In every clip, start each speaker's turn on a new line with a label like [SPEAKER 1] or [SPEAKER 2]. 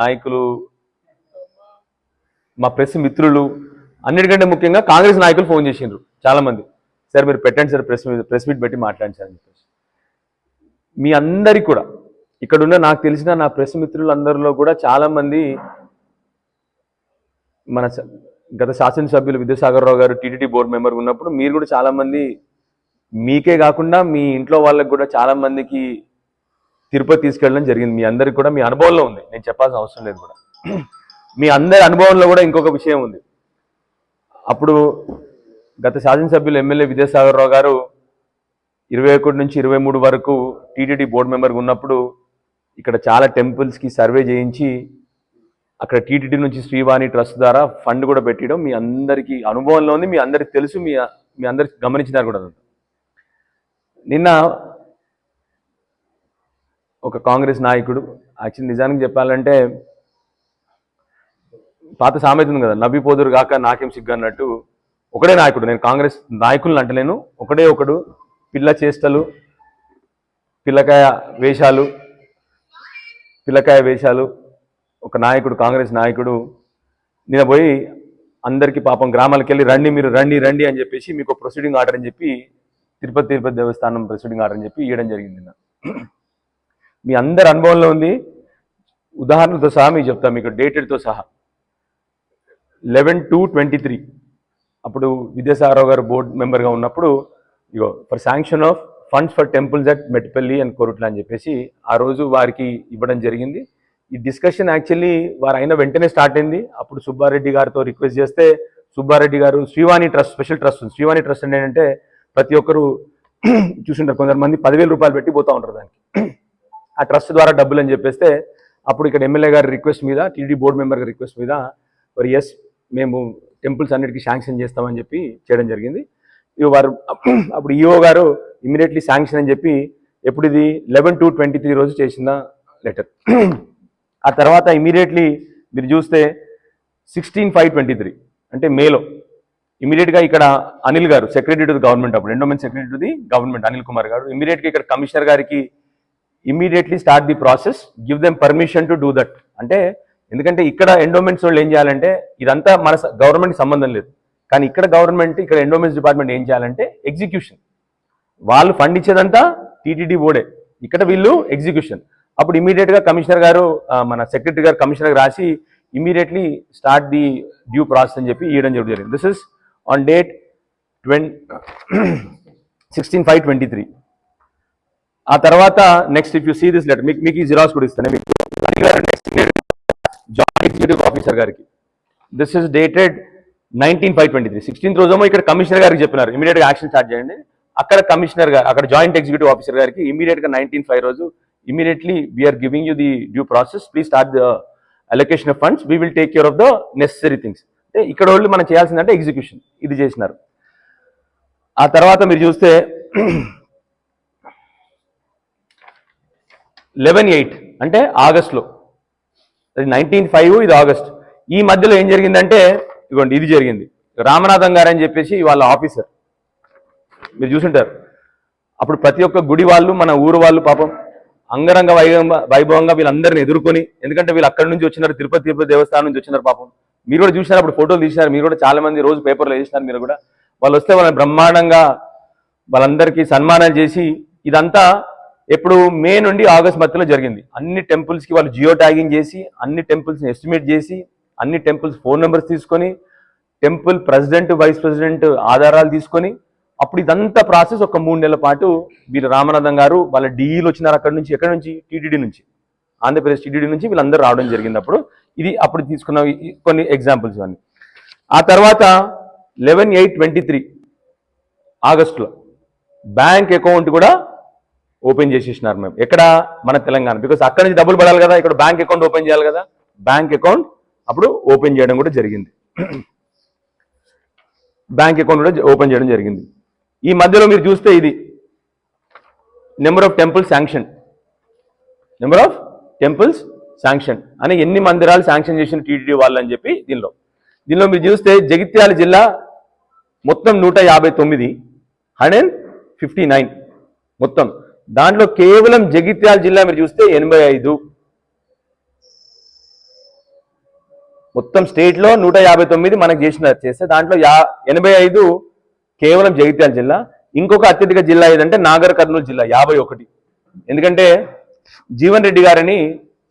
[SPEAKER 1] నాయకులు మా ప్రెస్ మిత్రులు అన్నిటికంటే ముఖ్యంగా కాంగ్రెస్ నాయకులు ఫోన్ చేసిండ్రు చాలా మంది సార్ మీరు పెట్టండి సార్ ప్రెస్ ప్రెస్ మీట్ పెట్టి మాట్లాడండి సార్ అని చెప్పేసి. మీ అందరికి కూడా. ఇక్కడున్న నాకు తెలిసిన నా ప్రెస్ మిత్రులందరిలో కూడా చాలామంది మన స- గత శాసనసభ్యులు విద్యాసాగర్ రావు గారు టీటీడీ బోర్డు మెంబర్ ఉన్నప్పుడు మీరు కూడా చాలామంది మీకే కాకుండా మీ ఇంట్లో వాళ్ళకి కూడా చాలామందికి తిరుపతి తీసుకెళ్ళడం జరిగింది. మీ అందరికి కూడా మీ అనుభవంలో ఉంది. నేను చెప్పాల్సిన అవసరం లేదు కూడా. మీ అందరి అనుభవంలో కూడా ఇంకొక విషయం ఉంది. అప్పుడు గత శాసనసభ్యులు ఎమ్మెల్యే విద్యాసాగర్ రావు గారు ఇరవై ఒకటి నుంచి ఇరవై మూడు వరకు టీటీడీ బోర్డు మెంబర్గా ఉన్నప్పుడు ఇక్కడ చాలా టెంపుల్స్కి సర్వే చేయించి అక్కడ టీటీడీ నుంచి శ్రీవాణి ట్రస్ట్ ద్వారా ఫండ్ కూడా పెట్టడం మీ అందరికీ అనుభవంలో ఉంది మీ అందరికి తెలుసు మీ మీ అందరికి గమనించినారు కూడా నిన్న ఒక కాంగ్రెస్ నాయకుడు యాక్చువల్లీ నిజానికి చెప్పాలంటే పాత సామెత ఉంది కదా నవ్విపోదురు కాక నాకేం సిగ్గు అన్నట్టు. ఒకడే నాయకుడు నేను కాంగ్రెస్ నాయకులను అంటలేను ఒకడే ఒకడు పిల్ల చేష్టలు పిల్లకాయ వేషాలు పిల్లకాయ వేషాలు ఒక నాయకుడు కాంగ్రెస్ నాయకుడు నిన్న పోయి అందరికీ పాపం గ్రామాలకు వెళ్ళి రండి మీరు రండి రండి అని చెప్పేసి మీకు ప్రొసీడింగ్ ఆర్డర్ అని చెప్పి తిరుపతి తిరుపతి దేవస్థానం ప్రొసీడింగ్ ఆర్డర్ అని చెప్పి ఇవ్వడం జరిగింది నిన్న. మీ అందరి అనుభవంలో ఉంది. ఉదాహరణతో సహా మీకు చెప్తాను మీకు డేటెడ్తో సహా. లెవెన్ టు ట్వంటీ త్రీ అప్పుడు విద్యాసాగరరావు గారు బోర్డు మెంబర్గా ఉన్నప్పుడు ఇగో for sanction of funds for temples at Metpalli and Korutla అని చెప్పేసి ఆ రోజు వారికి ఇవ్వడం జరిగింది. ఈ డిస్కషన్ యాక్చువల్లీ వారు అయిన వెంటనే స్టార్ట్ అయింది. అప్పుడు సుబ్బారెడ్డి గారితో రిక్వెస్ట్ చేస్తే సుబ్బారెడ్డి గారు శ్రీవాణి ట్రస్ట్ స్పెషల్ ట్రస్ట్ ఉంది. శ్రీవాణి ట్రస్ట్ అంటే ఏంటంటే ప్రతి ఒక్కరు చూసుంటారు కొందరు పదివేల రూపాయలు పెట్టి పోతూ ఉంటారు దానికి. ఆ ట్రస్ట్ ద్వారా డబ్బులు అని చెప్పేస్తే అప్పుడు ఇక్కడ ఎమ్మెల్యే గారి రిక్వెస్ట్ మీద టీడీ బోర్డు మెంబర్ గారి రిక్వెస్ట్ మీద మరి ఎస్ మేము టెంపుల్స్ అన్నిటికీ శాంక్షన్ చేస్తామని చెప్పి చేయడం జరిగింది. వారు అప్పుడు ఈఓ గారు ఇమీడియట్లీ శాంక్షన్ అని చెప్పి ఎప్పుడు ఇది లెవెన్ టు ట్వంటీ త్రీ రోజు చేసిన లెటర్. ఆ తర్వాత ఇమీడియట్లీ మీరు చూస్తే సిక్స్టీన్ ఫైవ్ ట్వంటీ త్రీ అంటే మేలో. ఇమీడియట్గా ఇక్కడ అనిల్ గారు సెక్రటరీ టు గవర్నమెంట్ అప్పుడు endowment secretary to the government Anil Kumar గారు ఇమీడియట్గా ఇక్కడ కమిషనర్ గారికి immediately start the process give them permission to do that అంటే ఎందుకంటే ఇక్కడ ఎండోమెంట్స్ వాళ్ళు ఏం చేయాలంటే ఇదంతా మన గవర్నమెంట్ సంబంధం లేదు. కానీ ఇక్కడ గవర్నమెంట్ ఇక్కడ ఎండోమెంట్స్ డిపార్ట్మెంట్ ఏం చేయాలంటే ఎగ్జిక్యూషన్ వాళ్ళు ఫండ్ ఇచ్చేదంతా టీటీడీ బోర్డే ఇక్కడ వీళ్ళు ఎగ్జిక్యూషన్ అప్పుడు ఇమీడియట్గా కమిషనర్ గారు మన సెక్రటరీ గారు కమిషనర్ రాసి immediately start the due process అని చెప్పి ఇవ్వడం జరుగుతుంది జరిగింది this is on date ట్వెన్ sixteen five twenty three ఆ తర్వాత next if you see this letter మీకు మీకు ఈ జిరాక్స్ కూడా ఇస్తాను మీకు జాయింట్ ఎగ్జిక్యూటివ్ ఆఫీసర్ గారికి this is dated nineteen five twenty three. Sixteenth రోజేమో ఇక్కడ కమిషనర్ గారికి చెప్పినారు. ఇమీడియట్గా యాక్షన్ స్టార్ట్ చేయండి. అక్కడ కమిషనర్ గారు అక్కడ జాయింట్ ఎగ్జిక్యూటివ్ ఆఫీసర్ గారికి ఇమీడియట్గా నైన్టీన్ ఫైవ్ రోజు immediately we're giving you the due process please start the allocation of funds we will take care of the necessary things అంటే ఇక్కడ వాళ్ళు మనం చేయాల్సిందంటే ఎగ్జిక్యూషన్ ఇది చేసినారు. ఆ తర్వాత మీరు చూస్తే లెవెన్ ఎయిట్ అంటే ఆగస్ట్లో. అది నైన్టీన్ ఫైవ్ ఇది ఆగస్ట్. ఈ మధ్యలో ఏం జరిగిందంటే ఇదిగోండి ఇది జరిగింది. రామనాథం గారు అని చెప్పేసి వాళ్ళ ఆఫీసర్. మీరు చూసుంటారు. అప్పుడు ప్రతి ఒక్క గుడి వాళ్ళు మన ఊరు వాళ్ళు పాపం అంగరంగ వైభవంగా వైభవంగా వీళ్ళందరిని ఎదుర్కొని ఎందుకంటే వీళ్ళు అక్కడి నుంచి వచ్చినారు తిరుపతి తిరుపతి దేవస్థానం నుంచి వచ్చినారు పాపం. మీరు కూడా చూసినారు అప్పుడు ఫోటోలు తీసినారు మీరు కూడా చాలా మంది రోజు పేపర్లో వేసినారు మీరు కూడా. వాళ్ళు వస్తే వాళ్ళని బ్రహ్మాండంగా వాళ్ళందరికీ సన్మానం చేసి ఇదంతా ఎప్పుడు మే నుండి ఆగస్ట్ మధ్యలో జరిగింది. అన్ని టెంపుల్స్కి వాళ్ళు జియో ట్యాగింగ్ చేసి అన్ని టెంపుల్స్ని ఎస్టిమేట్ చేసి అన్ని టెంపుల్స్ ఫోన్ నెంబర్స్ తీసుకొని టెంపుల్ ప్రెసిడెంట్ వైస్ ప్రెసిడెంట్ ఆధారాలు తీసుకొని అప్పుడు ఇదంతా ప్రాసెస్ ఒక మూడు నెలల పాటు వీళ్ళు రామనాథం గారు వాళ్ళ డీఈలు వచ్చినారు అక్కడ నుంచి ఎక్కడి నుంచి? టీటీడీ నుంచి. ఆంధ్రప్రదేశ్ టీటీడీ నుంచి వీళ్ళందరూ రావడం జరిగింది అప్పుడు ఇది అప్పుడు తీసుకున్న కొన్ని ఎగ్జాంపుల్స్ ఇవన్నీ. ఆ తర్వాత లెవెన్ ఎయిట్ ట్వంటీ త్రీ ఆగస్టులో బ్యాంక్ అకౌంట్ కూడా ఓపెన్ చేసేసినారు మేము. ఎక్కడ? మన తెలంగాణ. బికాస్ అక్కడ నుంచి డబ్బులు పడాలి కదా ఇక్కడ బ్యాంక్ అకౌంట్ ఓపెన్ చేయాలి కదా. బ్యాంక్ అకౌంట్ అప్పుడు ఓపెన్ చేయడం కూడా జరిగింది. బ్యాంక్ అకౌంట్ కూడా ఓపెన్ చేయడం జరిగింది. ఈ మధ్యలో మీరు చూస్తే ఇది number of temple sanction. Number of temples sanction అని ఎన్ని మందిరాలు శాంక్షన్ చేసిన టీటీడీ వాళ్ళు అని చెప్పి దీనిలో. దీనిలో మీరు చూస్తే జగిత్యాల జిల్లా మొత్తం నూట యాభై తొమ్మిది హండ్రెడ్ ఫిఫ్టీ నైన్ మొత్తం. దాంట్లో కేవలం జగిత్యాల జిల్లా మీరు చూస్తే ఎనభై ఐదు మొత్తం స్టేట్లో నూట యాభై తొమ్మిది మనకు చేసిన చేస్తే దాంట్లో యా ఎనభై ఐదు కేవలం జగిత్యాల జిల్లా ఇంకొక అత్యధిక జిల్లా ఏదంటే నాగర్ కర్నూలు జిల్లా యాభై ఒకటి. ఎందుకంటే జీవన్ రెడ్డి గారని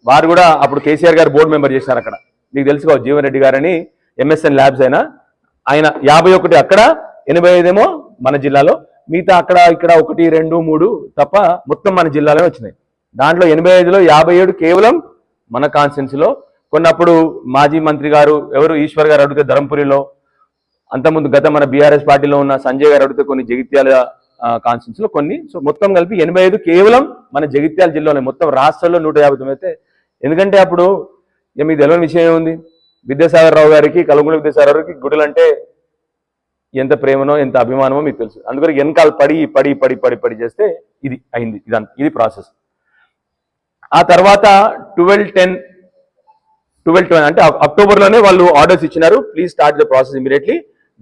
[SPEAKER 1] వారు కూడా అప్పుడు కేసీఆర్ గారు బోర్డు మెంబర్ చేశారు అక్కడ. మీకు తెలుసుకో జీవన్ రెడ్డి గారని ఎంఎస్ఎన్ ల్యాబ్స్ అయినా. ఆయన యాభై ఒకటి అక్కడ ఎనభై ఐదేమో మన జిల్లాలో. మిగతా అక్కడ ఇక్కడ ఒకటి రెండు మూడు తప్ప మొత్తం మన జిల్లాలోనే వచ్చినాయి. దాంట్లో ఎనభై ఐదులో యాభై ఏడు కేవలం మన కాన్స్టెన్సీలో కొన్నప్పుడు మాజీ మంత్రి గారు ఎవరు? ఈశ్వర్ గారు అడిగితే ధరంపురిలో. అంతకుముందు గత మన బీఆర్ఎస్ పార్టీలో ఉన్న సంజయ్ గారు అడిగితే కొన్ని జగిత్యాల కాన్స్టిట్యూన్స్లో కొన్ని. సో మొత్తం కలిపి ఎనభై ఐదు కేవలం మన జగిత్యాల జిల్లాలో మొత్తం రాష్ట్రంలో నూట యాభై తొమ్మిది అయితే ఎందుకంటే అప్పుడు ఇక మీకు తెలియని విషయం ఏముంది? విద్యాసాగర్ రావు గారికి కలుగుల విద్యాసాగర్ గారికి గుడులు అంటే ఎంత ప్రేమనో ఎంత అభిమానమో మీకు తెలుసు. అందుకని వెనకాల పడి పడి పడి పడి పడి చేస్తే ఇది అయింది. ఇదంతా ఇది ప్రాసెస్. ఆ తర్వాత ట్వెల్వ్ టెన్ ట్వెల్వ్ ట్వెల్వ్ అంటే అక్టోబర్లోనే వాళ్ళు ఆర్డర్స్ ఇచ్చినారు. Please start the process immediately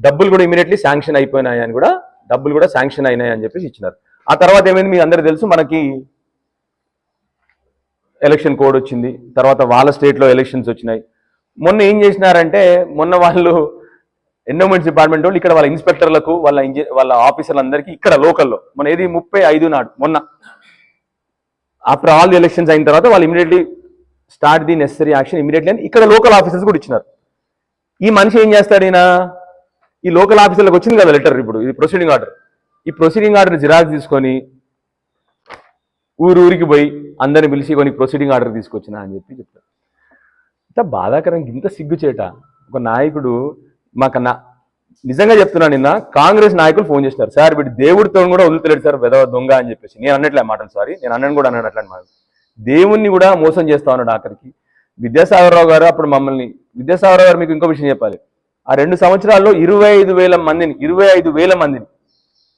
[SPEAKER 1] డబ్బులు కూడా ఇమీడియట్లీ శాంక్షన్ అయిపోయినాయి అని కూడా డబ్బులు కూడా శాంక్షన్ అయినాయి అని చెప్పేసి ఇచ్చినారు. ఆ తర్వాత ఏమైంది మీ అందరికీ తెలుసు మనకి ఎలక్షన్ కోడ్ వచ్చింది. తర్వాత వాళ్ళ స్టేట్లో ఎలక్షన్స్ వచ్చినాయి. మొన్న ఏం చేసినారంటే మొన్న వాళ్ళు ఎండోమెంట్స్ డిపార్ట్మెంట్ వాళ్ళు ఇక్కడ వాళ్ళ ఇన్స్పెక్టర్లకు వాళ్ళ ఇంజ వాళ్ళ ఆఫీసర్లందరికీ ఇక్కడ లోకల్లో మన ఏది ముప్పై ఐదు నాడు మొన్న. ఆఫ్టర్ ఆల్ ది ఎలక్షన్స్ అయిన తర్వాత వాళ్ళు immediately start the necessary action immediately అని ఇక్కడ లోకల్ ఆఫీసర్స్ కూడా ఇచ్చినారు. ఈ మనిషి ఏం చేస్తాడు ఈయన? ఈ లోకల్ ఆఫీసర్లకు వచ్చింది కదా లెటర్ ఇప్పుడు ఇది ప్రొసీడింగ్ ఆర్డర్ ఈ ప్రొసీడింగ్ ఆర్డర్ జిరాక్స్ తీసుకొని ఊరు ఊరికి పోయి అందరిని పిలిచి కొన్ని ప్రొసీడింగ్ ఆర్డర్ తీసుకొచ్చిన అని చెప్పి చెప్తారు ఇంత బాధాకరం ఇంత సిగ్గుచేట. ఒక నాయకుడు మాకు నా నిజంగా చెప్తున్నాను నిన్న కాంగ్రెస్ నాయకులు ఫోన్ చేసినారు. సార్ వీడు దేవుడితో కూడా వదులుతలేడు సార్ వెదవ దొంగ అని చెప్పేసి. నేను అన్నట్లే మాట సారీ నేను అన్నను కూడా అన్నాను అట్లాంటి మాట దేవుణ్ణి కూడా మోసం చేస్తా ఉన్నాడు ఆఖరికి. విద్యాసాగరరావు గారు అప్పుడు మమ్మల్ని విద్యాసాగరరావు గారు మీకు ఇంకో విషయం చెప్పాలి. ఆ రెండు సంవత్సరాల్లో ఇరవై ఐదు వేల మందిని ఇరవై ఐదు వేల మందిని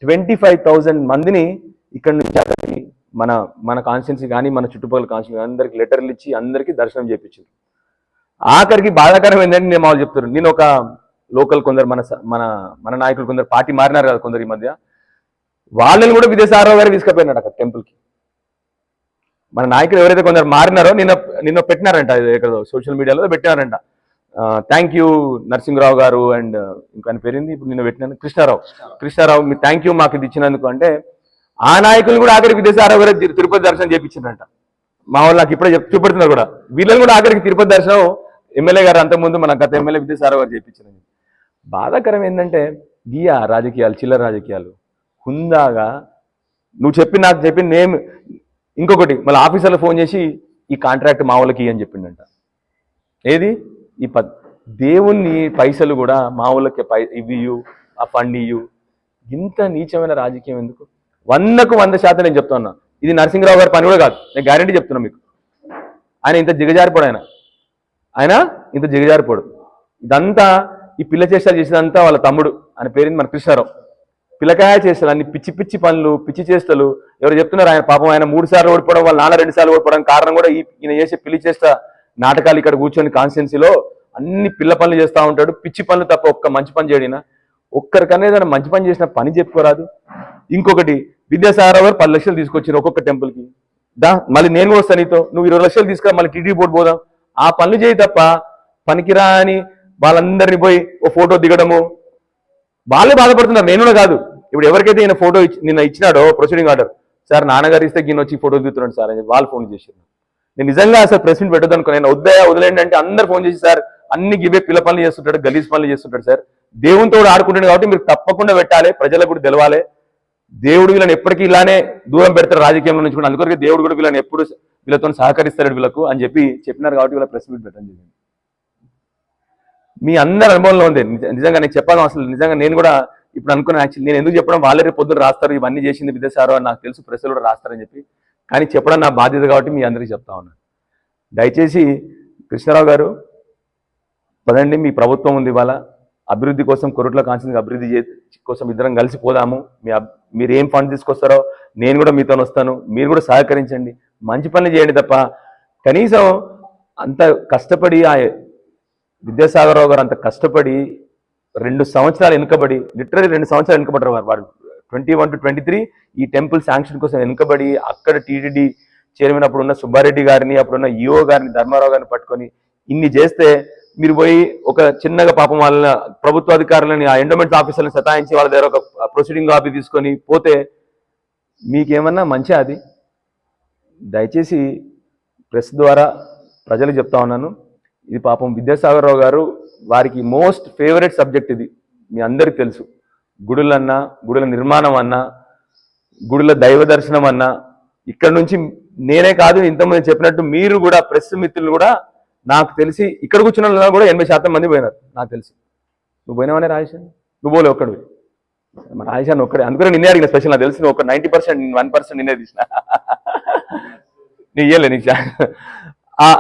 [SPEAKER 1] ట్వంటీ ఫైవ్ థౌజండ్ మందిని ఇక్కడ నుంచి అక్కడికి మన మన కాన్స్టిట్యున్సీ కానీ మన చుట్టుపక్కల కాన్స్టిట్యూన్సీ అందరికి లెటర్లు ఇచ్చి అందరికీ దర్శనం చేయించారు ఆఖరికి బాధాకరం ఏంటంటే నేను వాళ్ళు చెప్తారు నేను ఒక లోకల్ కొందరు మన స- మన మన నాయకులు కొందరు పార్టీ మారినారు కదా కొందరు ఈ మధ్య. వాళ్ళని కూడా విదేశారావు గారు తీసుకుపోయినాడు అక్కడ టెంపుల్కి. మన నాయకులు ఎవరైతే కొందరు మారినారో నిన్న నిన్న పెట్టినారంట ఇది ఎక్కడో సోషల్ మీడియాలో పెట్టినారంట. థ్యాంక్ యూ నరసింహరావు గారు అండ్ ఇంకా పేరింది? ఇప్పుడు నిన్న పెట్టినాను కృష్ణారావు. కృష్ణారావు మీ థ్యాంక్ యూ మాకు ఇది ఇచ్చినందుకు అంటే ఆ నాయకులు కూడా ఆఖరికి విదేశారావు గారు తిరుపతి దర్శనం చేయించారంట మా వాళ్ళు నాకు ఇప్పుడే చెప్ చూపెడుతున్నారు కూడా. వీళ్ళని కూడా ఆఖరికి తిరుపతి దర్శనం ఎమ్మెల్యే గారు అంతకుముందు మన గత ఎమ్మెల్యే విదేశారావు గారు చేయించారు బాధాకరం ఏంటంటే గియా రాజకీయాలు చిల్లర రాజకీయాలు. హుందాగా నువ్వు చెప్పి నాకు చెప్పి నేను ఇంకొకటి మళ్ళీ ఆఫీసర్లు ఫోన్ చేసి ఈ కాంట్రాక్ట్ మా వాళ్ళకి అని చెప్పిండంట. ఏది? ఈ పద్ దేవుణ్ణి పైసలు కూడా మా వాళ్ళకి పై ఇవి ఆ ఫండ్ ఇయ్యు. ఇంత నీచమైన రాజకీయం ఎందుకు? వందకు వంద శాతం నేను చెప్తున్నా ఇది నరసింహరావు గారి పని కూడా కాదు. నేను గ్యారంటీ చెప్తున్నా మీకు. ఆయన ఇంత దిగజారిపోడు ఆయన. ఆయన ఇంత దిగజారిపోడు ఇదంతా ఈ పిల్ల చేష్టాలు చేసేదంతా వాళ్ళ తమ్ముడు. ఆయన పేరుంది? మన కృష్ణారావు. పిల్లకాయ చేస్తారు అన్ని పిచ్చి పిచ్చి పనులు పిచ్చి చేష్టలు ఎవరు చెప్తున్నారు? ఆయన పాపం ఆయన మూడు సార్లు ఓడిపోవడం వాళ్ళ నాన్న రెండు సార్లు ఓడిపోవడం కారణం కూడా ఈయన చేసే పిల్లి చేస్తా నాటకాలు ఇక్కడ కూర్చొని కాన్స్టిట్యున్సీలో అన్ని పిల్ల పనులు చేస్తూ ఉంటాడు. పిచ్చి పనులు తప్ప ఒక్క మంచి పని చేయడినా ఒక్కరికన్నా ఏదైనా మంచి పని చేసిన పని చెప్పుకోరాదు. ఇంకొకటి విద్యాసాగర్ గారు పది లక్షలు తీసుకొచ్చారు ఒక్కొక్క టెంపుల్కి దా మళ్ళీ నేను కూడా వస్తాను నీతో. నువ్వు ఇరవై లక్షలు తీసుకురా మళ్ళీ టీడీ బోర్డు పోదాం. ఆ పనులు చేయి తప్ప పనికిరా అని వాళ్ళందరినీ పోయి ఓ ఫోటో దిగడము. వాళ్ళే బాధపడుతున్నారు. నేను కూడా కాదు. ఇప్పుడు ఎవరికైతే ఈయన ఫోటో ఇచ్చి- నిన్న ఇచ్చినాడో ప్రొసీడింగ్ ఆర్డర్ సార్ నాన్నగారు ఇస్తే గిన్నె వచ్చి ఫోటో దిగుతున్నాడు సార్ అని వాళ్ళు ఫోన్ చేశారు. నేను నిజంగా అసలు ప్రెస్ మీట్ పెట్టదు అనుకో నేను వద్దయా వదిలేండి అంటే అందరు ఫోన్ చేసి సార్ అన్ని గివే పిల్ల పనులు చేస్తుంటాడు గలీజ్ పనులు చేస్తుంటాడు సార్. దేవునితో ఆడుకుంటాడు కాబట్టి మీరు తప్పకుండా పెట్టాలి ప్రజలకు కూడా తెలవాలి. దేవుడు వీళ్ళని ఎప్పటికీ ఇలానే దూరం పెడతారు రాజకీయంలో నుంచి కూడా. అందుకొరకే దేవుడు కూడా వీళ్ళని ఎప్పుడు వీళ్ళతో సహకరిస్తాడు వీళ్ళకు అని చెప్పి చెప్పినారు కాబట్టి వీళ్ళ ప్రెస్ మీట్ పెట్టడం జరిగింది. మీ అందరి అనుభవంలో ఉంది. నిజంగా నేను చెప్పాను అసలు నిజంగా నేను కూడా ఇప్పుడు అనుకున్నాను యాక్చువల్లీ నేను ఎందుకు చెప్పడం? వాళ్ళే రేపు పొద్దున్న రాస్తారు ఇవన్నీ చేసింది విదేశారో అని నాకు తెలుసు ప్రెస్లో కూడా రాస్తారని చెప్పి. కానీ చెప్పడం నా బాధ్యత కాబట్టి మీ అందరికీ చెప్తా ఉన్నాను దయచేసి కృష్ణారావు గారు పదండి మీ ప్రభుత్వం ఉంది ఇవాళ. అభివృద్ధి కోసం కొరట్లో కాన్స్టిట్యూన్సీ అభివృద్ధి కోసం ఇద్దరం కలిసి పోదాము. మీ మీరు ఏం ఫండ్ తీసుకొస్తారో నేను కూడా మీతో వస్తాను. మీరు కూడా సహకరించండి. మంచి పనులు చేయండి తప్ప కనీసం అంత కష్టపడి ఆ విద్యాసాగరరావు గారు అంత కష్టపడి రెండు సంవత్సరాలు వెనుకబడి లిటరీ రెండు సంవత్సరాలు వెనుకబడ్డారు వారు. Twenty one to twenty three ఈ టెంపుల్ శాంక్షన్ కోసం వెనుకబడి అక్కడ టీటీడీ చైర్మన్ అప్పుడు ఉన్న సుబ్బారెడ్డి గారిని అప్పుడున్న ఈఓ గారిని ధర్మారావు గారిని పట్టుకొని ఇన్ని చేస్తే మీరు పోయి ఒక చిన్నగా పాపం వాళ్ళ ప్రభుత్వ అధికారులని ఆ ఎండోమెంట్ ఆఫీసర్ని సతాయించి వాళ్ళ దగ్గర ఒక ప్రొసీడింగ్ కాపీ తీసుకొని పోతే మీకేమన్నా మంచి అది? దయచేసి ప్రెస్ ద్వారా ప్రజలకు చెప్తా ఉన్నాను. ఇది పాపం విద్యాసాగర్ రావు గారు వారికి మోస్ట్ ఫేవరెట్ సబ్జెక్ట్ ఇది. మీ అందరికి తెలుసు. గుడులన్నా గుడుల నిర్మాణం అన్నా గుడుల దైవ దర్శనం అన్నా. ఇక్కడ నుంచి నేనే కాదు ఇంతమంది చెప్పినట్టు మీరు కూడా ప్రెస్ మిత్రులు కూడా నాకు తెలిసి ఇక్కడ కూర్చున్న వాళ్ళు కూడా ఎనభై శాతం మంది పోయినారు నాకు తెలిసి. నువ్వు పోయినావనే రాజేశాన్ నువ్వు పోలే ఒక్కడు మన రాజేశాన్ ఒక్కడే. అందుకనే నిన్నే అడిగిన స్పెషల్ నాకు తెలిసి నువ్వు ఒక నైంటీ పర్సెంట్ వన్ పర్సెంట్ నిన్నే తీసిన. నీ ఇయ్యలే నీకు. చా-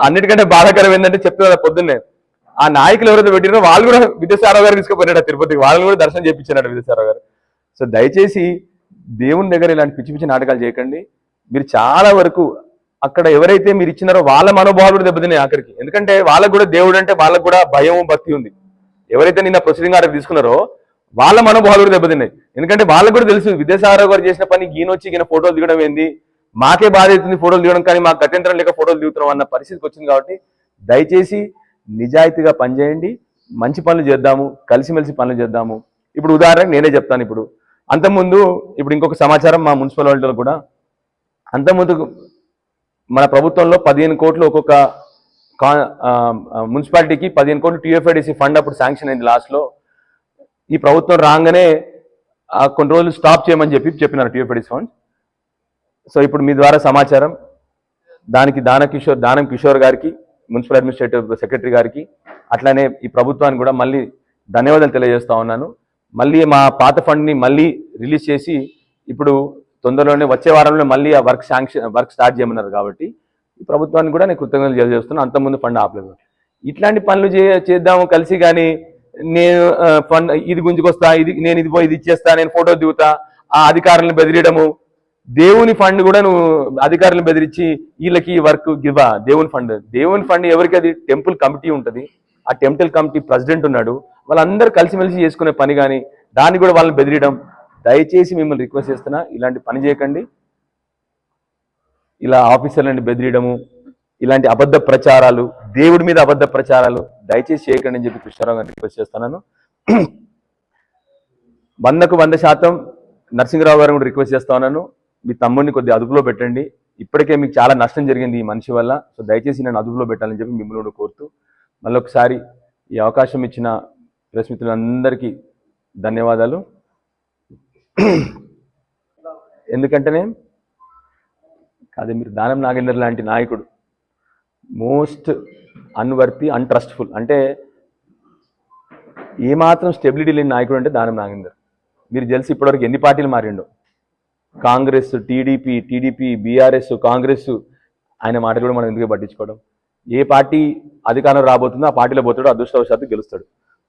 [SPEAKER 1] అన్నిటికంటే బాధాకరం ఏంటంటే చెప్తున్నా పొద్దున్నే. ఆ నాయకులు ఎవరైతే పెట్టినారో వాళ్ళు కూడా విద్యాసారావు గారు తీసుకుపోయినాడు తిరుపతికి వాళ్ళని కూడా దర్శనం చేయించినాడు విద్యాసారావు గారు. సో దయచేసి దేవుని దగ్గర ఇలాంటి పిచ్చి పిచ్చి నాటకాలు చేయకండి. మీరు చాలా వరకు అక్కడ ఎవరైతే మీరు ఇచ్చినారో వాళ్ళ మనోభావాలు కూడా దెబ్బతిన్నాయి ఆఖరికి. ఎందుకంటే వాళ్ళకు కూడా దేవుడు అంటే వాళ్ళకు కూడా భయం భక్తి ఉంది. ఎవరైతే నిన్న ప్రొసీడింగ్ ఆర్డర్ తీసుకున్నారో వాళ్ళ మనోభావాలు కూడా దెబ్బతిన్నాయి. ఎందుకంటే వాళ్ళకు కూడా తెలుసు విద్యాసాగర్ గారు చేసిన పని ఈయనొచ్చి ఈయన ఫోటోలు దిగడం ఏంది? మాకే బాధ అవుతుంది ఫోటోలు దిగడం కానీ మాకు గత్యంతరం లేక ఫోటోలు దిగుతున్నాం అన్న పరిస్థితికి వచ్చింది కాబట్టి దయచేసి నిజాయితీగా పనిచేయండి మంచి పనులు చేద్దాము కలిసిమెలిసి పనులు చేద్దాము. ఇప్పుడు ఉదాహరణకు నేనే చెప్తాను ఇప్పుడు. అంతకుముందు ఇప్పుడు ఇంకొక సమాచారం మా మున్సిపల్ వాళ్ళలో కూడా అంతకుముందు మన ప్రభుత్వంలో పదిహేను కోట్లు ఒక్కొక్క కా- మున్సిపాలిటీకి పదిహేను కోట్లు టీఎఫ్ఐడిసి ఫండ్ అప్పుడు శాంక్షన్ అయింది లాస్ట్లో. ఈ ప్రభుత్వం రాగానే కొన్ని రోజులు స్టాప్ చేయమని చెప్పి చెప్పినారు టీఎఫ్ఐడిసి ఫండ్. సో ఇప్పుడు మీ ద్వారా సమాచారం దానికి దాన కిషోర్ దానం కిషోర్ గారికి మున్సిపల్ అడ్మినిస్ట్రేటివ్ సెక్రటరీ గారికి అట్లానే ఈ ప్రభుత్వానికి కూడా మళ్ళీ ధన్యవాదాలు తెలియజేస్తా ఉన్నాను. మళ్ళీ మా పాత ఫండ్ని మళ్ళీ రిలీజ్ చేసి ఇప్పుడు తొందరలోనే వచ్చే వారంలో మళ్ళీ ఆ వర్క్ శాంక్షన్ వర్క్ స్టార్ట్ చేయమన్నారు కాబట్టి ఈ ప్రభుత్వాన్ని కూడా నేను కృతజ్ఞతలు తెలియజేస్తున్నాను. అంతకుముందు ఫండ్ ఆపలేదు. ఇట్లాంటి పనులు చే చేద్దాము కలిసి కానీ నేను ఫండ్ ఇది గుంజుకొస్తా ఇది నేను ఇది పోయి ఇది ఇచ్చేస్తా నేను ఫోటో దిగుతా ఆ అధికారులను బెదిరియడము దేవుని ఫండ్ కూడా నువ్వు అధికారులను బెదిరించి వీళ్ళకి వర్క్ గివా దేవుని ఫండ్. దేవుని ఫండ్ ఎవరికి? అది టెంపుల్ కమిటీ ఉంటుంది. ఆ టెంపుల్ కమిటీ ప్రెసిడెంట్ ఉన్నాడు. వాళ్ళందరూ కలిసిమెలిసి చేసుకునే పని కానీ దాన్ని కూడా వాళ్ళని బెదిరియడం దయచేసి మిమ్మల్ని రిక్వెస్ట్ చేస్తున్నా ఇలాంటి పని చేయకండి. ఇలా ఆఫీసర్లను బెదిరియడము ఇలాంటి అబద్ధ ప్రచారాలు దేవుడి మీద అబద్ధ ప్రచారాలు దయచేసి చేయకండి అని చెప్పి కృష్ణారావు గారిని రిక్వెస్ట్ చేస్తున్నాను. వందకు వంద శాతం నరసింహరావు గారిని కూడా రిక్వెస్ట్ చేస్తా ఉన్నాను. మీ తమ్ముడిని కొద్దిగా అదుపులో పెట్టండి. ఇప్పటికే మీకు చాలా నష్టం జరిగింది ఈ మనిషి వల్ల. సో దయచేసి నేను అదుపులో పెట్టాలని చెప్పి మిమ్మల్ని కోరుతూ మళ్ళీ ఒకసారి ఈ అవకాశం ఇచ్చిన ప్రెస్ మిత్రులందరికీ ధన్యవాదాలు. ఎందుకంటేనే కాదు మీరు దానం నాగేందర్ లాంటి నాయకుడు. Most unworthy untrustful. అంటే ఏమాత్రం స్టెబిలిటీ లేని నాయకుడు అంటే దానం నాగేందర్. మీరు తెలిసి ఇప్పటివరకు ఎన్ని పార్టీలు మారిండో. Congress TDP TDP BRS Congress ఆయన మాటలు కూడా మనం ఎందుకు పట్టించుకోవడం? ఏ పార్టీ అధికారం రాబోతుందో ఆ పార్టీలో పోతాడు అదృష్టవశాత్తు గెలుస్తాడు.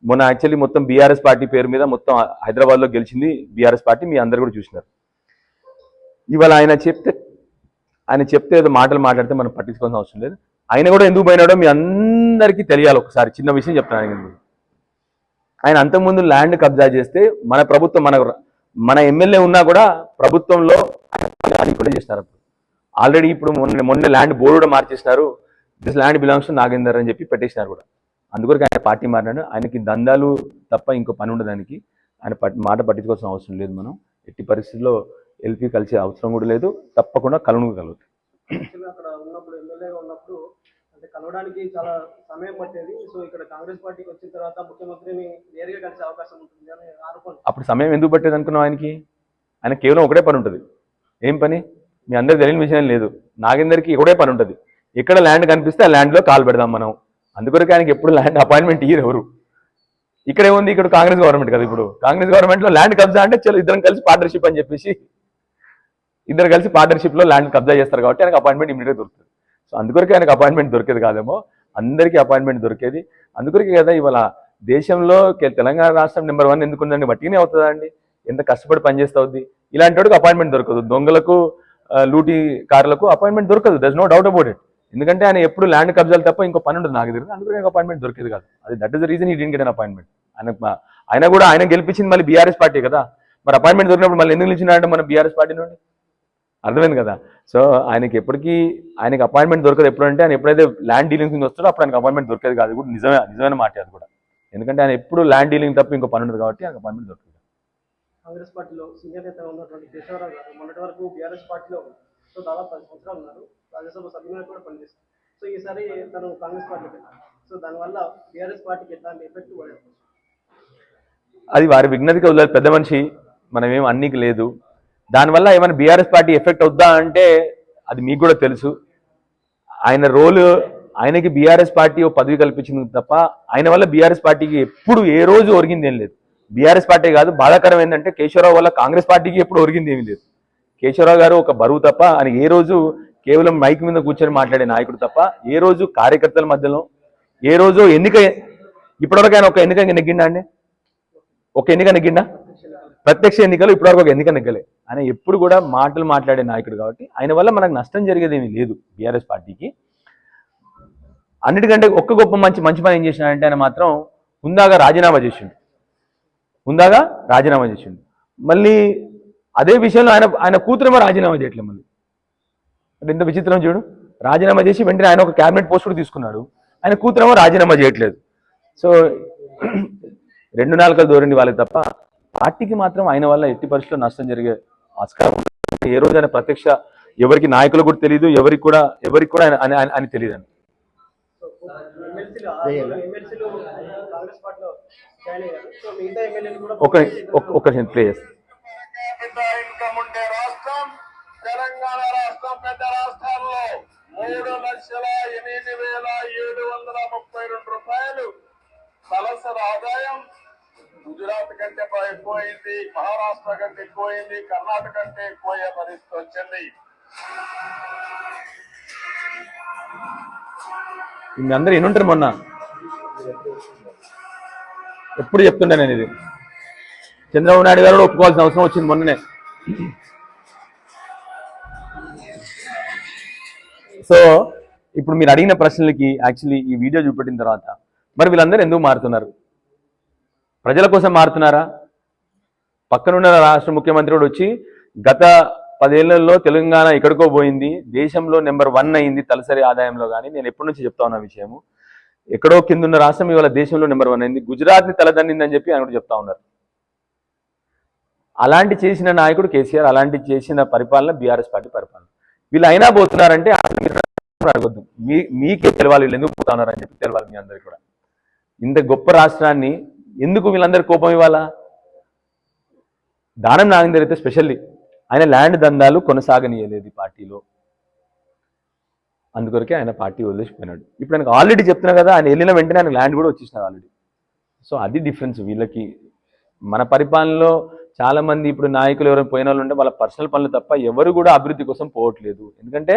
[SPEAKER 1] మొన్న యాక్చువల్లీ మొత్తం బీఆర్ఎస్ పార్టీ పేరు మీద మొత్తం హైదరాబాద్లో గెలిచింది బీఆర్ఎస్ పార్టీ మీ అందరు కూడా చూసినారు. ఇవాళ ఆయన చెప్తే ఆయన చెప్తే ఏదో మాటలు మాట్లాడితే మనం పట్టించుకోవాల్సిన అవసరం లేదు. ఆయన కూడా ఎందుకు పోయినాడో మీ అందరికీ తెలియాలి ఒకసారి. చిన్న విషయం చెప్తాను ఆయన ఆయన అంతకుముందు ల్యాండ్ కబ్జా చేస్తే మన ప్రభుత్వం మన మన ఎమ్మెల్యే ఉన్నా కూడా ప్రభుత్వంలో ఆయన కూడా చేసినారు అప్పుడు. ఆల్రెడీ ఇప్పుడు మొన్న మొన్న ల్యాండ్ బోర్డు కూడా మార్చేసినారు. This land belongs to Nagender అని చెప్పి పెట్టేసినారు కూడా. అందుకొరకు ఆయన పార్టీ మారినాడు. ఆయనకి దందాలు తప్ప ఇంకో పని ఉండదానికి ఆయన మాట పట్టించుకోవాల్సిన అవసరం లేదు మనం. ఎట్టి పరిస్థితుల్లో ఎల్పీ కలిసే అవసరం కూడా లేదు. తప్పకుండా కలుగు కలుగుతుంది
[SPEAKER 2] యాక్చువల్గా అక్కడ ఉన్నప్పుడు ఎమ్మెల్యేగా ఉన్నప్పుడు అంటే కలవడానికి చాలా సమయం పట్టేది. సో ఇక్కడ కాంగ్రెస్ పార్టీకి వచ్చిన తర్వాత ముఖ్యమంత్రిని నేరుగా కలిసే అవకాశం ఉంటుంది అని ఆరోపణ
[SPEAKER 1] అప్పుడు సమయం ఎందుకు పట్టేది అనుకున్నావు ఆయనకి? ఆయన కేవలం ఒకటే పని ఉంటుంది. ఏం పని? మీ అందరికి తెలియని విషయం లేదు. నాగేందర్కి ఒకటే పని ఉంటుంది. ఎక్కడ ల్యాండ్ కనిపిస్తే ఆ ల్యాండ్లో కాల్ పెడదాం మనం. అందుకొరకు ఆయనకి ఎప్పుడు ల్యాండ్ అపాయింట్మెంట్ ఇయ్యరు ఎవరు. ఇక్కడ ఏముంది? ఇక్కడ కాంగ్రెస్ గవర్నమెంట్ కదా ఇప్పుడు. కాంగ్రెస్ గవర్నమెంట్లో ల్యాండ్ కబ్జా అంటే చలో ఇద్దరం కలిసి పార్ట్నర్షిప్ అని చెప్పేసి ఇద్దరు కలిసి పార్ట్నర్షిప్లో ల్యాండ్ కబ్జా చేస్తారు కాబట్టి ఆయనకు అపాయింట్మెంట్ ఇమీడియట్ దొరుకుతుంది. సో అందుకొరకు ఆయనకు అపాయింట్మెంట్ దొరికేది కాదేమో. అందరికీ అపాయింట్మెంట్ దొరికేది. అందుకొరకే కదా ఇవాళ దేశంలో తెలంగాణ రాష్ట్రం నెంబర్ వన్ ఎందుకు ఉందండి బట్టినే అవుతుందా అండి? ఎంత కష్టపడి పనిచేస్తా అవుద్ది ఇలాంటి వాడికి అపాయింట్మెంట్ దొరకదు. దొంగలకు లూటీ కార్లకు అపాయింట్మెంట్ దొరకదు. Thus no doubt about it ఎందుకంటే ఆయన ఎప్పుడు ల్యాండ్ కబ్జాలు తప్ప ఇంకో పని ఉండదు నాకు తెలియదు అందుకే అపాయింట్మెంట్ దొరికేది కాదు. అది దట్ ఇస్ ద రీజన్ ఈ డీన్ గెట్ అన్ అపాయింట్మెంట్ ఆయన ఆయన కూడా ఆయన గెలిపించింది మళ్ళీ బీఆర్ఎస్ పార్టీ కదా. మరి అపాయింట్మెంట్ దొరికినప్పుడు మళ్ళీ ఎందుకు నిలిచినాడంటే మన బీఆర్ఎస్ పార్టీ నుండి? అర్థమైంది కదా? సో ఆయనకి ఎప్పటికీ ఆయనకి అపాయింట్మెంట్ దొరకదు ఎప్పుడంటే ఆయన ఎప్పుడైతే ల్యాండ్ డీలింగ్స్ నుంచి వస్తాడో అప్పుడు ఆయనకి అపాయింట్మెంట్ దొరికేది కాదు. కూడా నిజమే నిజమైన మాట అది కూడా. ఎందుకంటే ఆయన ఎప్పుడు ల్యాండ్ డీలింగ్ తప్ప ఇంకో పని ఉండదు కాబట్టి ఆయనకు అపాయింట్మెంట్ దొరకదు.
[SPEAKER 2] కాంగ్రెస్ పార్టీలో సీనియర్ నేతగా ఉన్నటువంటి కేశవరావు గారు మొన్నటి వరకు బీఆర్ఎస్ పార్టీలో. సో దాదాపు పది సంవత్సరాలు ఉన్నారు. రాజ్యసభ సభ్యులుగా కూడా పనిచేస్తారు. సో ఈసారి తను కాంగ్రెస్ పార్టీకి సో దానివల్ల బీఆర్ఎస్ పార్టీకి ఎట్లాంటి ఎఫెక్ట్?
[SPEAKER 1] అది వారి విజ్ఞతకి వదిలేదు. పెద్ద మనిషి మనం ఏం అన్నికి లేదు. దానివల్ల ఏమైనా బీఆర్ఎస్ పార్టీ ఎఫెక్ట్ అవుద్దా అంటే అది మీకు కూడా తెలుసు ఆయన రోల్ ఆయనకి బీఆర్ఎస్ పార్టీ ఓ పదవి కల్పించింది తప్ప ఆయన వల్ల బీఆర్ఎస్ పార్టీకి ఎప్పుడు ఏ రోజు ఒరిగింది ఏం లేదు బీఆర్ఎస్ పార్టీ కాదు బాధాకరం ఏంటంటే కేశవరావు వల్ల కాంగ్రెస్ పార్టీకి ఎప్పుడు ఒరిగింది ఏమీ లేదు కేశవరావు గారు ఒక బరువు తప్ప ఆయన ఏ రోజు కేవలం మైక్ మీద కూర్చొని మాట్లాడే నాయకుడు తప్ప ఏ రోజు కార్యకర్తల మధ్యలో ఏ రోజు ఎన్నిక ఇప్పటివరకు ఆయన ఒక ఎన్నిక నెగ్గిండా అండి ఒక ఎన్నిక నెగ్గిండా ప్రత్యక్ష ఎన్నికలు ఇప్పటివరకు ఒక ఎన్నిక నెగ్గలే. ఆయన ఎప్పుడు కూడా మాటలు మాట్లాడే నాయకుడు కాబట్టి ఆయన వల్ల మనకు నష్టం జరిగేది ఏమీ లేదు బీఆర్ఎస్ పార్టీకి. అన్నిటికంటే ఒక్క గొప్ప మంచి మంచి పని ఏం చేసినాడంటే ఆయన మాత్రం హుందాగా రాజీనామా చేసిండు. హుందాగా రాజీనామా చేసిండు. మళ్ళీ అదే విషయంలో ఆయన ఆయన కూతురేమో రాజీనామా చేయట్లేదు మళ్ళీ. అంటే ఎంత విచిత్రం చూడు. రాజీనామా చేసి వెంటనే ఆయన ఒక క్యాబినెట్ పోస్ట్ కూడా తీసుకున్నాడు. ఆయన కూతురేమో రాజీనామా చేయట్లేదు. సో రెండు నాలుకలు దూరండి వాళ్ళకి తప్ప పార్టీకి మాత్రం ఆయన వల్ల ఎట్టి పరిస్థితుల్లో నష్టం జరిగే ఆస్కారం ఏ రోజు ఆయన ప్రత్యక్ష ఎవరికి నాయకులు కూడా తెలియదు ఎవరికి కూడా ఎవరికి కూడా ఆయన ఆయన- తెలియదు అని ఒక ఒక- ప్లే చేస్తాను
[SPEAKER 3] తెలంగాణ రాష్ట్రం పెద్ద రాష్ట్రాల్లో మూడు లక్షల ఎనిమిది వేల ఏడు వందల ముప్పై రెండు రూపాయలు. ఆదాయం గుజరాత్ కంటే ఎక్కువైంది మహారాష్ట్ర కంటే ఎక్కువైంది కర్ణాటక కంటే ఎక్కువయ్యే పరిస్థితి వచ్చింది.
[SPEAKER 1] మీ అందరూ ఎన్నుంటారు మొన్న? ఎప్పుడు చెప్తుండే నేను ఇది. చంద్రబాబు నాయుడు గారు ఒప్పుకోవాల్సిన అవసరం వచ్చింది మొన్ననే. సో ఇప్పుడు మీరు అడిగిన ప్రశ్నలకి యాక్చువల్లీ ఈ వీడియో చూపెట్టిన తర్వాత మరి వీళ్ళందరూ ఎందుకు మారుతున్నారు? ప్రజల కోసం మారుతున్నారా? పక్కనున్న రాష్ట్ర ముఖ్యమంత్రి కూడా వచ్చి గత పదేళ్ళలో తెలంగాణ ఎక్కడికో పోయింది దేశంలో నెంబర్ వన్ అయింది తలసరి ఆదాయంలో కానీ నేను ఎప్పటి నుంచి చెప్తా ఉన్న విషయము ఎక్కడో కింద ఉన్న రాష్ట్రం ఇవాళ దేశంలో నెంబర్ వన్ అయింది గుజరాత్ని తలదన్నిందని చెప్పి ఆయన కూడా చెప్తా ఉన్నారు. అలాంటి చేసిన నాయకుడు కేసీఆర్ అలాంటి చేసిన పరిపాలన బీఆర్ఎస్ పార్టీ పరిపాలన. వీళ్ళు అయినా పోతున్నారంటే అసలు అడగొద్దు. మీ మీకే తెలవాలి వీళ్ళు ఎందుకు పోతున్నారు అని చెప్పి తెలవాలి మీ అందరికీ కూడా. ఇంత గొప్ప రాష్ట్రాన్ని ఎందుకు వీళ్ళందరి కోపం ఇవ్వాలా? దానం నాగేందర్ అయితే స్పెషల్లీ. ఆయన ల్యాండ్ దందాలు కొనసాగనీయలేదు పార్టీలో. అందుకొరకే ఆయన పార్టీ వదిలేసిపోయినాడు. ఇప్పుడు ఆయనకు ఆల్రెడీ చెప్తున్నా కదా ఆయన వెళ్ళిన వెంటనే ఆయన ల్యాండ్ కూడా వచ్చేసినారు ఆల్రెడీ సో అది డిఫరెన్స్ వీళ్ళకి. మన పరిపాలనలో చాలా మంది ఇప్పుడు నాయకులు ఎవరైనా పోయిన వాళ్ళు ఉంటే వాళ్ళ పర్సనల్ పనులు తప్ప ఎవరు కూడా అభివృద్ధి కోసం పోవట్లేదు. ఎందుకంటే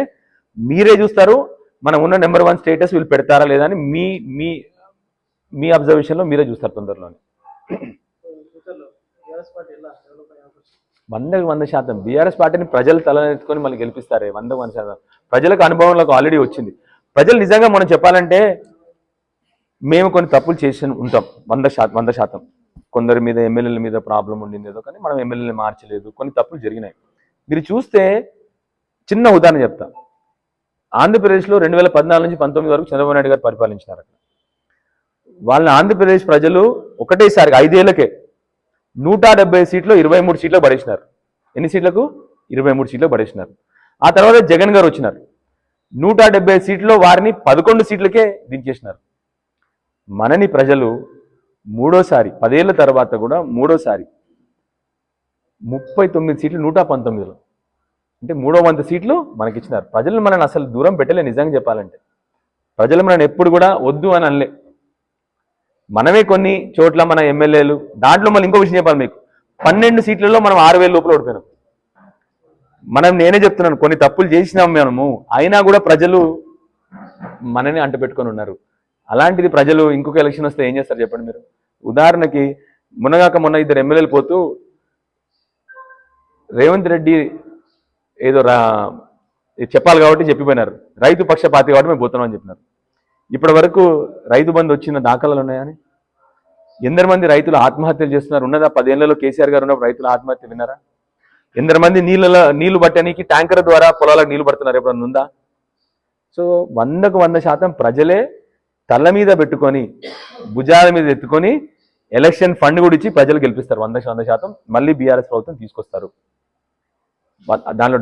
[SPEAKER 1] మీరే చూస్తారు మనం ఉన్న నెంబర్ వన్ స్టేటస్ వీళ్ళు పెడతారా లేదా అని మీ మీ మీ అబ్జర్వేషన్లో మీరే చూస్తారు తొందరలోనే. వందకు వంద శాతం. బీఆర్ఎస్ పార్టీని ప్రజలు తలనెత్తుకొని మళ్ళీ గెలిపిస్తారే. వందకు వంద శాతం. ప్రజలకు అనుభవంలోకి ఆల్రెడీ వచ్చింది. ప్రజలు నిజంగా మనం చెప్పాలంటే మేము కొన్ని తప్పులు చేసి ఉంటాం. వంద శాతం వంద శాతం. కొందరి మీద ఎమ్మెల్యేల మీద ప్రాబ్లం ఉండింది ఏదో కానీ మనం ఎమ్మెల్యేని మార్చలేదు. కొన్ని తప్పులు జరిగినాయి. మీరు చూస్తే చిన్న ఉదాహరణ చెప్తా. ఆంధ్రప్రదేశ్లో రెండు వేల పద్నాలుగు నుంచి పంతొమ్మిది వరకు చంద్రబాబు నాయుడు గారు పరిపాలించినారు అక్కడ. వాళ్ళని ఆంధ్రప్రదేశ్ ప్రజలు ఒకటేసారి ఐదేళ్ళకే నూట డెబ్బై సీట్లు ఇరవై మూడు సీట్లు పడేసినారు. ఎన్ని సీట్లకు? ఇరవై మూడు సీట్లు పడేసినారు. ఆ తర్వాత జగన్ గారు వచ్చినారు. నూట డెబ్బై సీట్లో వారిని పదకొండు సీట్లకే దించేసినారు. మనని ప్రజలు మూడోసారి పదేళ్ళ తర్వాత కూడా మూడోసారి ముప్పై తొమ్మిది సీట్లు నూట పంతొమ్మిదిలో. అంటే మూడో వంద సీట్లు మనకిచ్చినారు. ప్రజలు మనల్ని అసలు దూరం పెట్టలే నిజంగా చెప్పాలంటే. ప్రజలు మనల్ని ఎప్పుడు కూడా వద్దు అని అనలే. మనమే కొన్ని చోట్ల మన ఎమ్మెల్యేలు దాంట్లో మళ్ళీ ఇంకో విషయం చెప్పాలి మీకు. పన్నెండు సీట్లలో మనం ఆరు వేల లోపల ఓడిపోయినాం. మనం నేనే చెప్తున్నాను కొన్ని తప్పులు చేసినాం మనము అయినా కూడా ప్రజలు మనని అంటపెట్టుకొని ఉన్నారు. అలాంటిది ప్రజలు ఇంకొక ఎలక్షన్ వస్తే ఏం చేస్తారు చెప్పండి మీరు? ఉదాహరణకి మునగాక మొన్న ఇద్దరు ఎమ్మెల్యేలు పోతూ రేవంత్ రెడ్డి ఏదో రా చెప్పాలి కాబట్టి చెప్పిపోయినారు. రైతు పక్షపాతి కాబట్టి మేము పోతున్నాం అని చెప్పినారు. ఇప్పటి వరకు రైతు బంధు వచ్చిన దాఖలాలు ఉన్నాయని ఎందరు మంది రైతులు ఆత్మహత్యలు చేస్తున్నారు? ఉన్నదా? పదేళ్ళలో కేసీఆర్ గారు ఉన్నప్పుడు రైతుల ఆత్మహత్య విన్నారా? ఎందరు మంది నీళ్ళ నీళ్ళు పట్టడానికి ట్యాంకర్ ద్వారా పొలాలకు నీళ్ళు పడుతున్నారు? ఎప్పుడన్నా ఉందా? సో వందకు వంద శాతం ప్రజలే తల మీద పెట్టుకొని భుజాల మీద ఎత్తుకొని ఎలక్షన్ ఫండ్ కూడా ఇచ్చి ప్రజలు గెలిపిస్తారు. వంద వంద శాతం మళ్ళీ బీఆర్ఎస్ ప్రభుత్వం తీసుకొస్తారు. దానిలో